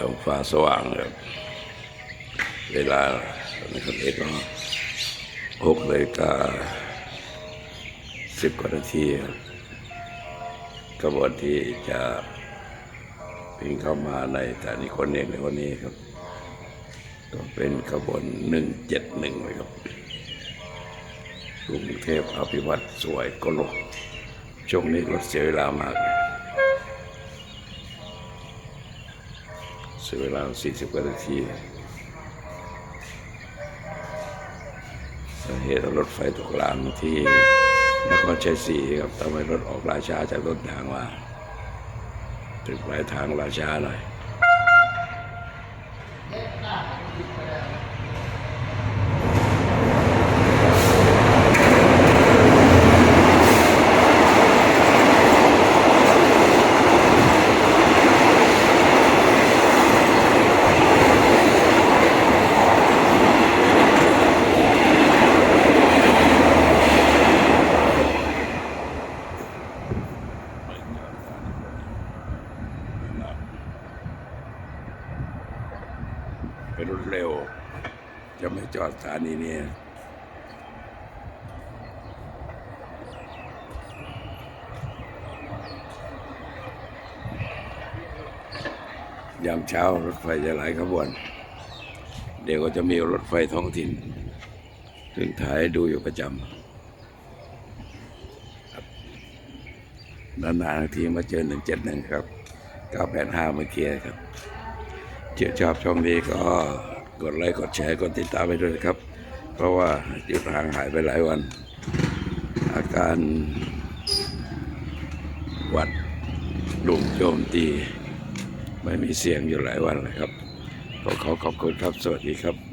ท้องฟ้าสว่างครับเวลาในคนเอกก็หกเลยกาสิบกว่านาทีครับกระบวนที่จะวิ่งเข้ามาในสถานีคนเอกในวันนี้ครับ ก็เป็นขบวนหนึ่งเจ็ดหนึ่งเลยครับกรุงเทพอภิวัตสวยกลกช่วงนี้รถเสียเวลามาก เลยเสียเวลาสี่สิบกว่านาทีสาเหตุรถไฟตกรางที่นครชัยศรีครับทำให้รถออกราชาจากรถทางว่า ถึงปลายทางราชาหน่อย เป็นรถเร็ว จะไม่จอดสถานีนี้ยามเช้ารถไฟจะหลายขบวน เดี๋ยวก็จะมีรถไฟท้องถิ่น ซึ่งถ่ายดูอยู่ประจำนานๆทีมาเจอหนึ่งเจ็ดหนึ่งครับเก้าแปดห้าเมื่อกี้ครับ ชื่อชอบช่องนี้ก็กดไลค์กดแชร์กดติดตามไปด้วยนะครับ เพราะว่าหยุดห่างหายไปหลายวัน อาการหวัดลุมโจมตี ไม่มีเสียงอยู่หลายวันเลยครับขอขอขอบคุณครับ สวัสดีครับ